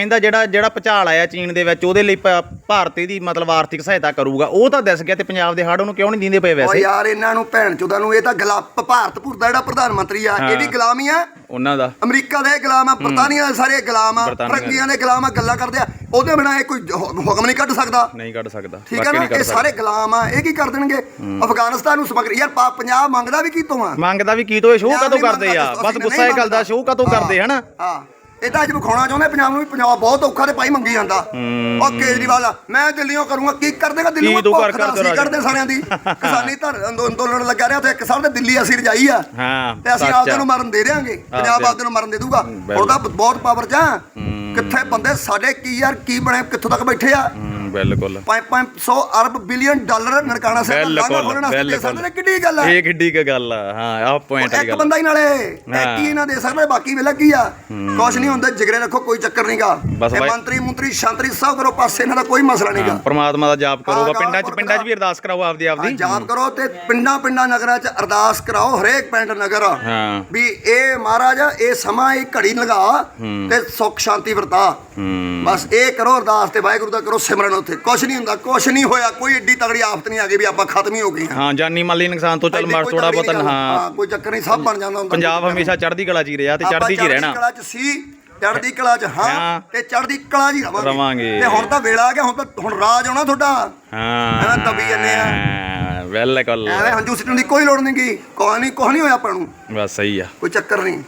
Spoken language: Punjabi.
ਕਹਿੰਦਾ ਜਿਹੜਾ ਜਿਹੜਾ ਭੁਚਾਲ ਆਇਆ ਚੀਨ ਦੇ ਵਿੱਚ ਉਹਦੇ ਲਈ ਭਾਰਤ ਦੀ ਮਤਲਬ ਆਰਥਿਕ ਸਹਾਇਤਾ ਕਰੂਗਾ। ਉਹ ਤਾਂ ਦਿਸ ਗਿਆ ਤੇ ਪੰਜਾਬ ਦੇ ਹੜ੍ਹ ਉਹਨੂੰ ਕਿਉਂ ਨਹੀਂ ਦਿੰਦੇ ਪਏ ਓ ਵੈਸੇ? ਯਾਰ ਇਹਨਾਂ ਨੂੰ ਭੈਣ ਚੋਦਾਂ ਨੂੰ ਇਹ ਤਾਂ ਗੁਲਾਮ ਭਾਰਤ ਭੁਰ ਦਾ ਜਿਹੜਾ ਪ੍ਰਧਾਨ ਮੰਤਰੀ ਆ ਇਹ ਵੀ ਹਾਂ। ਗੁਲਾਮ ਹੀ ਆ। ਉਹਨਾਂ ਦਾ। ਅਮਰੀਕਾ ਦੇ ਗੁਲਾਮ ਆ ਬਰਤਾਨੀਆ ਦੇ ਸਾਰੇ ਗੁਲਾਮ ਆ। ਫਰੰਗੀਆਂ ਦੇ ਗੁਲਾਮ ਆ ਗੱਲਾਂ ਕਰਦੇ ਆ। ਉਹਦੇ ਬਿਨਾ ਇਹ ਕੋਈ ਹੁ- ਹੁਕਮ ਨਹੀਂ ਕੱਢ ਸਕਦਾ। ਨਹੀਂ ਕੱਢ ਸਕਦਾ। ਠੀਕ ਵਾਕਈ ਨਾ? ਇਹ ਸਾਰੇ ਗੁਲਾਮ ਆ ਇਹ ਕੀ ਕਰ ਦੇਣਗੇ? ਅਫਗਾਨਿਸਤਾਨ ਨੂੰ ਸਮਗਰੀ। ਯਾਰ ਪਾ- ਪੰਜਾਬ ਮੰਗਦਾ ਵੀ ਕੀ ਤੋਂ ਆ? ਮੰਗਦਾ ਵੀ ਕੀ ਤੋਂ ਇਹ ਸ਼ੋਅ ਕਦੋਂ ਕਰਦੇ ਆ? ਬਸ ਗੁੱਸਾ ਇਹ ਗੱਲ ਦਾ ਸ਼ੋਅ ਕਦੋਂ ਹਾਂ, ਕਰਦੇ ਹਨਾ? ਹਾਂ। ਇਹ ਤਾਂ ਅੱਜ ਵਿਖਾਉਣਾ ਚਾਹੁੰਦੇ ਪੰਜਾਬ ਨੂੰ ਵੀ ਪੰਜਾਬ ਬਹੁਤ ਔਖਾ ਤੇ ਭਾਈ ਮੰਗੀ ਜਾਂਦਾ। ਉਹ ਕੇਜਰੀਵਾਲ ਮੈਂ ਦਿੱਲੀੋਂ ਕਰੂੰਗਾ ਕੀ ਕਰ ਦੇਗਾ ਦਿੱਲੀ ਕਰ- ਕਰ ਅਸੀਂ ਕਰ ਕਰਦੇ ਸਾਰਿਆਂ ਦੀ। ਕਿਸਾਨੀ ਧਰ ਅੰਦੋ- ਅੰਦੋਲਨ ਲੱਗਾ ਰਿਹਾ ਤੇ ਇੱਕ ਸਾਲ ਤੇ ਦਿੱਲੀ ਅਸੀਂ ਰਜਾਈ ਆ। ਹਾਂ ਤੇ ਅਸੀਂ ਆਪਦੇ। ਨੂੰ ਮਰਨ ਦੇ ਦੇਾਂਗੇ ਪੰਜਾਬ ਆਪਦੇ ਨੂੰ ਮਰਨ ਦੇ ਦੂਗਾ। ਹੁਣ ਤਾਂ ਬਹੁਤ ਪਾਵਰ ਚ ਕਿੱਥੇ ਬੰਦੇ ਸਾਡੇ ਕੀ ਯਾਰ ਕੀ ਬਣੇ ਕਿੱਥੋਂ ਤੱਕ ਬੈਠੇ ਆ? ਬਿਲਕੁਲ। 500 ਅਰਬ ਬਿਲੀਅਨ ਡਾਲਰ ਨਨਕਾਣਾ ਸਾਹਿਬ ਦਾ ਲਾਂਘਾ ਖੋਲਣ ਵਾਸਤੇ ਦੇ ਸਕਦੇ ਨੇ ਕਿੱਡੀ ਗੱਲ ਆ? ਇਹ ਕਿੱਡੀ ਕੁ ਗੱਲ ਆ। ਹਾਂ ਆਹ ਪੁਆਇੰਟ ਵਾਲੀ ਇੱਕ ਗੱਲ ਬੰਦਾ ਹੀ ਨਾਲੇ। ਇੱਕ ਹੀ। ਨਾ ਦੇ ਸਕਦਾ ਬਾਕੀ ਵੇਲਾ ਕੀ ਆ? ਕੁਛ ਨਹੀਂ ਹੁੰਦਾ ਜਿਗਰੇ ਰੱਖੋ ਕੋਈ ਚੱਕਰ ਨਹੀਂਗਾ ਬਸ ਬਾਈ- ਮੰਤਰੀ ਮੰਤਰੀ ਸ਼ਾਂਤਰੀ ਸਭ ਕਰੋ ਪਾਸੇ ਇਹਨਾਂ ਦਾ ਕੋਈ ਮਸਲਾ ਨਹੀਂਗਾ ਪਰਮਾਤਮਾ ਦਾ ਜਾਪ ਕਰੋ ਹਾਂ, ਬਾ ਪਿੰਡਾਂ 'ਚ ਪਿੰਡਾਂ 'ਚ ਵੀ ਅਰਦਾਸ ਕਰਾਓ ਆਪਦੀ ਆਪਦੀ। ਜਾਪ ਕਰੋ ਤੇ ਪਿੰਡਾਂ ਪਿੰਡਾਂ ਨਗਰਾਂ 'ਚ ਅਰਦਾਸ ਕਰਾਓ ਹਰੇਕ ਪਿੰਡ ਨਗਰ। ਹਾਂ। ਵੀ ਇਹ ਮਹਾਰਾਜ ਇਹ ਸਮਾਂ ਇਹ ਘੜੀ ਲਗਾ ਤੇ ਸੁੱਖ ਸ਼ਾਂਤੀ ਵਰਤਾ। ਹੂੰ। ਬਸ ਇਹ ਕਰੋ ਅਰਦਾਸ ਤੇ ਵਾਹਿਗੁਰੂ ਦਾ ਕਰੋ ਸਿਮਰਨ ਉੱਥੇ। ਕੁਛ ਨਹੀਂ ਹੁੰਦਾ ਕੁਛ ਨਹੀਂ ਹੋਇਆ ਕੋਈ ਏਡੀ ਤਗੜੀ ਆਫਤ ਨਹੀਂ ਆ ਗਈ ਵੀ ਆਪਾਂ ਖਤਮ ਹੀ ਹੋ ਗਏ ਹਾਂ। ਜਾਨੀ ਮਾਲੀ ਨੁਕਸਾਨ ਤੋਂ ਚੱਲ ਮਾਰ ਕੋਈ ਥੋੜਾ ਬਹੁਤ। ਹਾਂ ਕੋਈ ਚੱਕਰ ਨਹੀਂ ਸਭ ਬਣ ਜਾਂਦਾ ਹੁੰਦਾ। ਪੰਜਾਬ ਹਮੇਸ਼ਾ ਚੜ੍ਹਦੀ ਕਲਾ 'ਚ ਹੀ ਰਿਹਾ ਤੇ ਚੜ੍ਹਦੀ 'ਚ ਹੀ ਰਹਿਣਾ। ਕਲਾ 'ਚ ਸੀ ਚੜ੍ਹਦੀ ਕਲਾ 'ਚ ਹਾਂ। ਤੇ ਚੜ੍ਹਦੀ ਕਲਾ 'ਚ ਹੀ ਰਵਾਂਗੇ। ਰਵਾਂਗੇ। ਤੇ ਹੁਣ ਤਾਂ ਵੇਲਾ ਆ ਗਿਆ ਹੁਣ ਤਾਂ ਹੁਣ ਰਾਜ ਆਉਣਾ ਤੁਹਾਡਾ। ਹਾਂ। ਐਵੇਂ ਦਬੀ ਜੰਨੇ ਆ। ਬਿਲਕੁਲ। ਐਵੇਂ ਹੰਝੂ ਸਿੱਟਣ ਦੀ ਕੋਈ ਲੋੜ ਨਹੀਂ ਗੀ। ਕੋਈ ਨਹੀਂ ਕੁਛ ਨਹੀਂ ਹੋਇਆ ਆਪਾਂ ਨੂੰ। ਬਸ ਸਹੀ ਆ। ਕੋਈ ਚੱਕਰ ਨਹੀਂ